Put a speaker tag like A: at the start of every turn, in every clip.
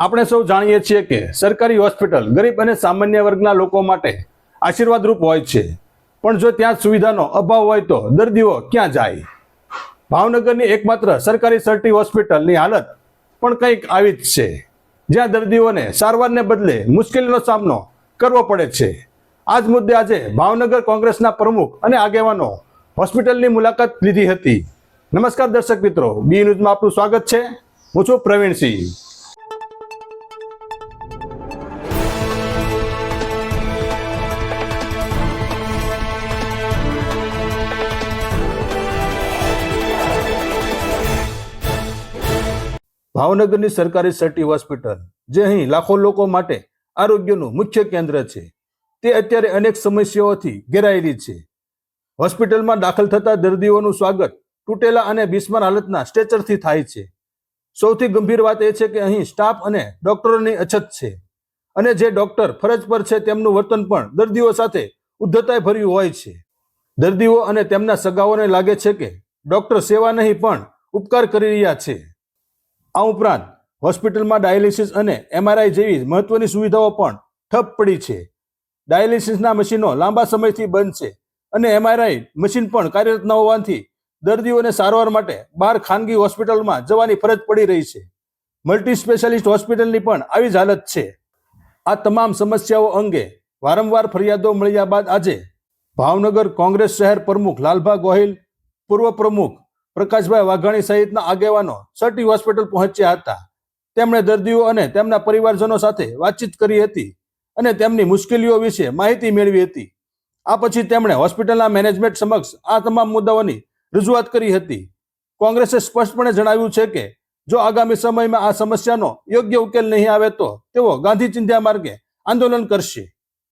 A: આપણે સૌ જાણીએ છીએ કે સરકારી હોસ્પિટલ ગરીબ અને સામાન્ય વર્ગના લોકો માટે આશીર્વાદરૂપ હોય છે. પણ જો ત્યાં સુવિધાનો અભાવ હોય તો દર્દીઓ ક્યાં જાય? ભાવનગરની એકમાત્ર સરકારી સર્ટી હોસ્પિટલની હાલત પણ કંઈક આવી જ છે. જ્યાં દર્દીઓને સારવારને બદલે મુશ્કેલીનો સામનો કરવો પડે છે. આ જ મુદ્દે આજે ભાવનગર કોંગ્રેસના પ્રમુખ અને આગેવાનો હોસ્પિટલની મુલાકાત લીધી હતી. નમસ્કાર દર્શક મિત્રો, બી ન્યૂઝમાં આપનું સ્વાગત છે. હું છું પ્રવીણસિંહ. ભાવનગરની સરકારી સર્ટી હોસ્પિટલ, જે અહીં લાખો લોકો માટે આરોગ્યનું મુખ્ય કેન્દ્ર છે. તે અત્યારે અનેક સમસ્યાઓથી ઘેરાયેલી છે. હોસ્પિટલમાં દાખલ થતા દર્દીઓનું સ્વાગત તૂટેલા અને બિસ્માર હાલતના સ્ટ્રેચરથી થાય છે. સૌથી ગંભીર વાત એ છે કે અહીં સ્ટાફ અને ડોક્ટરોની અછત છે અને જે ડોક્ટર ફરજ પર છે તેમનું વર્તન પણ દર્દીઓ સાથે ઉદ્ધતાય ભર્યું હોય છે. દર્દીઓ અને તેમના સગાઓને લાગે છે કે ડોક્ટર સેવા નહીં પણ ઉપકાર કરી રહ્યા છે. આ ઉપરાંત હોસ્પિટલમાં ડાયાલિસિસ અને એમઆરઆઈ જેવી મહત્વની સુવિધાઓ પણ ઠપ પડી છે. ડાયાલિસિસના મશીનો લાંબા સમયથી બંધ છે અને એમઆરઆઈ મશીન પણ કાર્યરત ન હોવાથી દર્દીઓને સારવાર માટે બહાર ખાનગી હોસ્પિટલમાં જવાની ફરજ પડી રહી છે. મલ્ટી સ્પેશિયાલિસ્ટ હોસ્પિટલની પણ આવી જ હાલત છે. આ તમામ સમસ્યાઓ અંગે વારંવાર ફરિયાદો મળ્યા બાદ આજે ભાવનગર કોંગ્રેસ શહેર પ્રમુખ લાલભા ગોહિલ, પૂર્વ પ્રમુખ પ્રકાશભાઈ વાઘાણી સહિતના આગેવાનો સર્ટી હોસ્પિટલ પહોંચ્યા હતા. તેમણે દર્દીઓ અને તેમના પરિવારજનો સાથે વાતચીત કરી હતી અને તેમની મુશ્કેલીઓ વિશે માહિતી મેળવી હતી. આ પછી તેમણે હોસ્પિટલના મેનેજમેન્ટ સમક્ષ આ તમામ મુદ્દાઓની રજૂઆત કરી હતી. કોંગ્રેસે સ્પષ્ટપણે જણાવ્યું છે કે જો આગામી સમયમાં આ સમસ્યાનો યોગ્ય ઉકેલ નહીં આવે તો તેઓ ગાંધી ચિંધ્યા માર્ગે આંદોલન કરશે.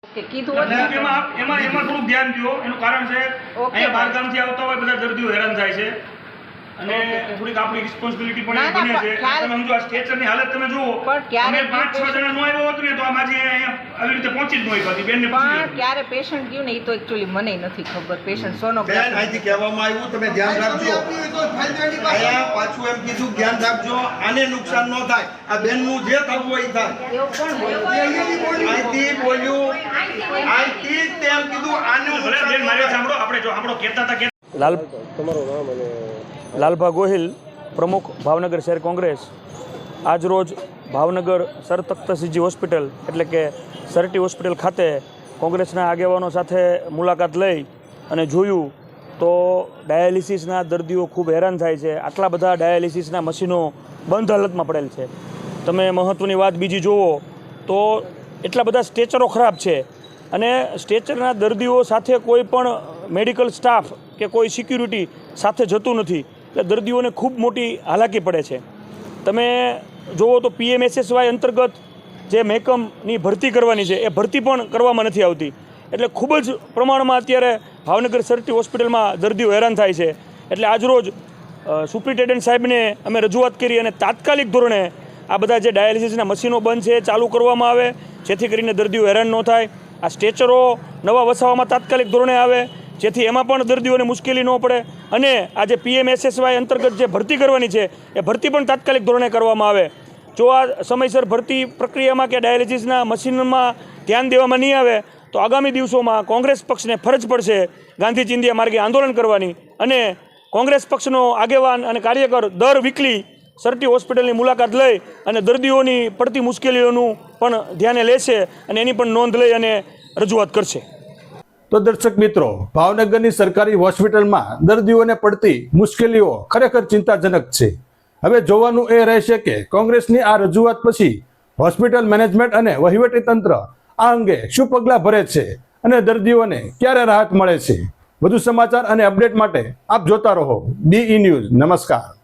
B: કે કીધું
C: એમાં એમાં એમાં થોડુંક ધ્યાન દો એનું કારણ છે. અહીંયા બહારગામથી આવતા હોય બધા દર્દીઓ હેરાન થાય છે. અને થોડીક આપણી રિસ્પોન્સિબિલિટી પણ
B: ના, ના,
C: બને છે. તમે સમજો આ સ્ટેચરની હાલત તમે જુઓ. અમે પાંચ છ જણા નો આવ્યો હતો ને તો આ માજી અહીંયા આવી રીતે પહોંચી જ ન હતી બેનને
B: પણ ક્યારે પેશન્ટ ગયું ને એ તો એકચ્યુઅલી મને નથી ખબર. પેશન્ટ
D: બેન
B: સોનોગ્રાફી
D: અહીંથી કહેવામાં આવ્યું તમે ધ્યાન રાખજો. અહીંયા પાછું એમ કીધું ધ્યાન રાખજો આને નુકસાન ન થાય. આ બેનનું જે થવું હોય એ થાય.
B: એવું પણ બોલ્યું.
D: અહીંથી બોલ્યું અહીંથી તેમ કીધું આનું
C: બેન મારે સાંભળો આપણે જો આપણો કહેતા હતા કે
E: અને લાલભા ગોહિલ પ્રમુખ ભાવનગર શહેર કોંગ્રેસ. આજરોજ ભાવનગર સર તખ્તસિંહજી હોસ્પિટલ એટલે કે સરટી હોસ્પિટલ ખાતે કોંગ્રેસના આગેવાનો સાથે મુલાકાત લઈ અને જોયું તો ડાયાલિસિસના દર્દીઓ ખૂબ હેરાન થાય છે. આટલા બધા ડાયાલિસિસના મશીનો બંધ હાલતમાં પડેલ છે. તમે મહત્ત્વની વાત બીજી જુઓ તો એટલા બધા સ્ટેચરો ખરાબ છે. અને સ્ટેચરના દર્દીઓ સાથે કોઈ પણ મેડિકલ સ્ટાફ કે કોઈ સિક્યુરિટી સાથે જતું નથી. એટલે દર્દીઓને ખૂબ મોટી હાલાકી પડે છે. તમે જુઓ તો પીએમએસએસવાય અંતર્ગત જે મહેકમની ભરતી કરવાની છે, એ ભરતી પણ કરવામાં નથી આવતી. એટલે ખૂબ જ પ્રમાણમાં અત્યારે ભાવનગર સરટી હોસ્પિટલમાં દર્દીઓ હેરાન થાય છે. એટલે આજરોજ સુપ્રિન્ટેન્ડન્ટ સાહેબને અમે રજૂઆત કરી અને તાત્કાલિક ધોરણે આ બધા જે ડાયાલિસિસના મશીનો બંધ છે ચાલુ કરવામાં આવે. જેથી કરીને દર્દીઓ હેરાન ન થાય. આ સ્ટેચરો નવા વસાવામાં તાત્કાલિક ધોરણે આવે. જેથી એમાં પણ દર્દીઓને મુશ્કેલી ન પડે. અને આ જે પીએમએસએસવાય અંતર્ગત જે ભરતી કરવાની છે, એ ભરતી પણ તાત્કાલિક ધોરણે કરવામાં આવે. જો આ સમયસર ભરતી પ્રક્રિયામાં કે ડાયાલિસિસના મશીનમાં ધ્યાન દેવામાં નહીં આવે, તો આગામી દિવસોમાં કોંગ્રેસ પક્ષને ફરજ પડશે ગાંધી ચિંધિયા માર્ગે આંદોલન કરવાની. અને કોંગ્રેસ પક્ષનો આગેવાન અને કાર્યકર દર વીકલી સરટી હોસ્પિટલની મુલાકાત લઈ અને દર્દીઓની પડતી મુશ્કેલીઓનું પણ ધ્યાને લેશે અને એની પણ નોંધ લઈ અને રજૂઆત કરશે.
A: તો દર્શક મિત્રો, ભાવનગરની સરકારી હોસ્પિટલમાં દર્દીઓને પડતી મુશ્કેલીઓ ખરેખર ચિંતાજનક છે. હવે જોવાનું એ રહેશે કે કોંગ્રેસની આ રજૂઆત પછી હોસ્પિટલ મેનેજમેન્ટ અને વહીવટી તંત્ર આ અંગે શું પગલાં ભરે છે અને દર્દીઓને ક્યારે રાહત મળે છે? વધુ સમાચાર અને અપડેટ માટે આપ જોતા રહો. બીઈ ન્યૂઝ. નમસ્કાર.